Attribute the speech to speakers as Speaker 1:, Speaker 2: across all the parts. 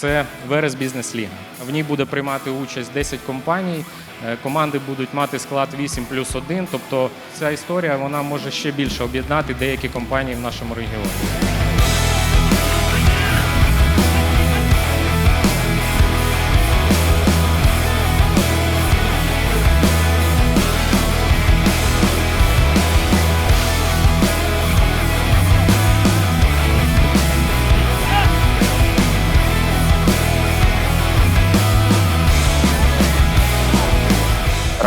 Speaker 1: це Верес Бізнес Ліга. В ній буде приймати участь 10 компаній. Е, Команди будуть мати склад 8 плюс 1. Тобто ця історія вона може ще більше об'єднати деякі компанії в нашому регіоні.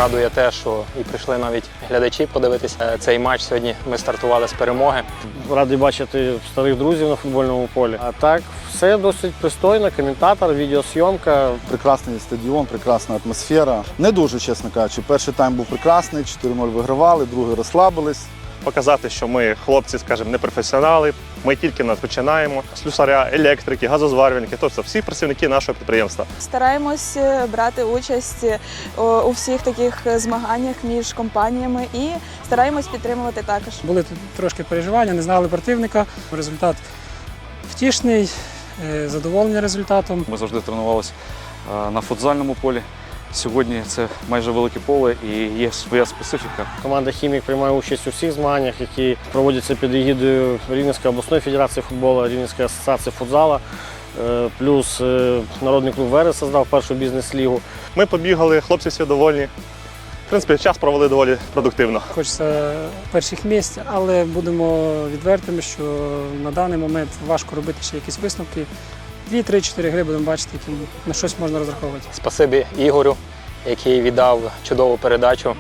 Speaker 2: Радує те, що і прийшли навіть глядачі подивитися цей матч. Сьогодні ми стартували з перемоги.
Speaker 3: Радий бачити старих друзів на футбольному полі. А так, все досить пристойно. Коментатор, відеосйомка.
Speaker 4: Прекрасний стадіон, прекрасна атмосфера. Не дуже, чесно кажучи. Перший тайм був прекрасний, 4-0 вигравали, другий розслабились.
Speaker 5: Показати, що ми хлопці, скажімо, не професіонали. Ми тільки починаємо. Слюсаря, електрики, газозварювальники, тобто всі працівники нашого підприємства.
Speaker 6: Стараємось е, брати участь е, у всіх таких змаганнях між компаніями і стараємось підтримувати також.
Speaker 7: Були тут трошки переживання, не знали противника. Результат втішний, е, задоволені результатом.
Speaker 8: Ми завжди тренувалися на футзальному полі. Сьогодні це майже велике поле і є своя специфіка.
Speaker 3: Команда Хімік приймає участь у всіх змаганнях, які проводяться під егідою Рівненської обласної федерації футболу, Рівненської асоціації футзала. Е, Плюс е, народний клуб Верес создав першу бізнес-лігу.
Speaker 5: Ми побігали, хлопці всі довольні. В принципі, час провели доволі продуктивно.
Speaker 7: Хочеться перших місць, але будемо відвертими, що на даний момент важко робити ще якісь висновки. Дві, три, чотири гри будемо бачити, які на щось можна розраховувати.
Speaker 2: Спасибі Ігорю, який віддав чудову передачу.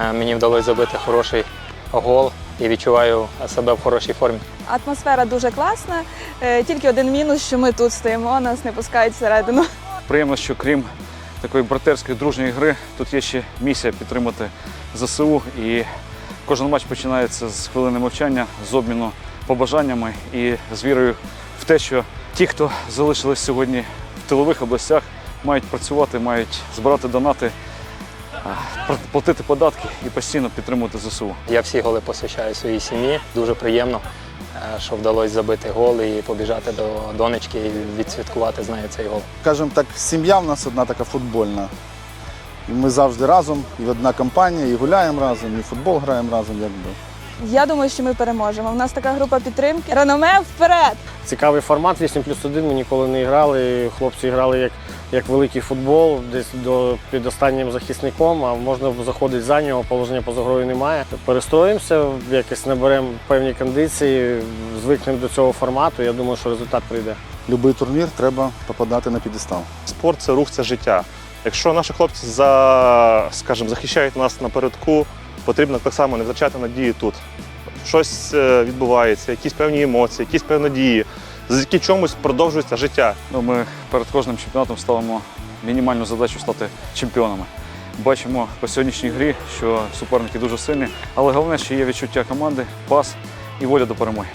Speaker 2: Е, Мені вдалося забити хороший гол і відчуваю себе в хорошій формі.
Speaker 6: Атмосфера дуже класна. е, Тільки один мінус, що ми тут стоїмо, нас не пускають всередину.
Speaker 8: Приємно, що крім такої братерської дружньої гри, тут є ще місія підтримати ЗСУ. І кожен матч починається з хвилини мовчання, з обміну побажаннями і з вірою в те, що ті, хто залишились сьогодні в тилових областях, мають працювати, мають збирати донати, платити податки і постійно підтримувати ЗСУ.
Speaker 2: Я всі голи посвящаю своїй сім'ї. Дуже приємно, е, що вдалося забити гол і побіжати до донечки і відсвяткувати з нею цей гол.
Speaker 4: Скажімо так, сім'я в нас одна така футбольна. І ми завжди разом, і одна компанія, і гуляємо разом, і футбол граємо разом, якби.
Speaker 6: Я думаю, що ми переможемо. У нас така група підтримки. Реноме вперед!
Speaker 3: Цікавий формат 8 плюс 1. Ми ніколи не грали. Хлопці грали як, як великий футбол, десь до, під останнім захисником, а можна заходити за нього, положення поза грою немає. Перестроїмося, якось наберемо певні кондиції, звикнемо до цього формату. Я думаю, що результат прийде.
Speaker 4: Любий турнір треба попадати на підестал.
Speaker 5: Спорт це рух, це життя. Якщо наші хлопці за, скажімо, захищають нас напередку, потрібно так само не втрачати надії тут. Щось е, відбувається, якісь певні емоції, якісь певні надії, завдяки чомусь продовжується життя.
Speaker 8: Ну, ми перед кожним чемпіонатом ставимо мінімальну задачу стати чемпіонами. Бачимо по сьогоднішній грі, що суперники дуже сильні, але головне, що є відчуття команди, пас і воля до перемоги.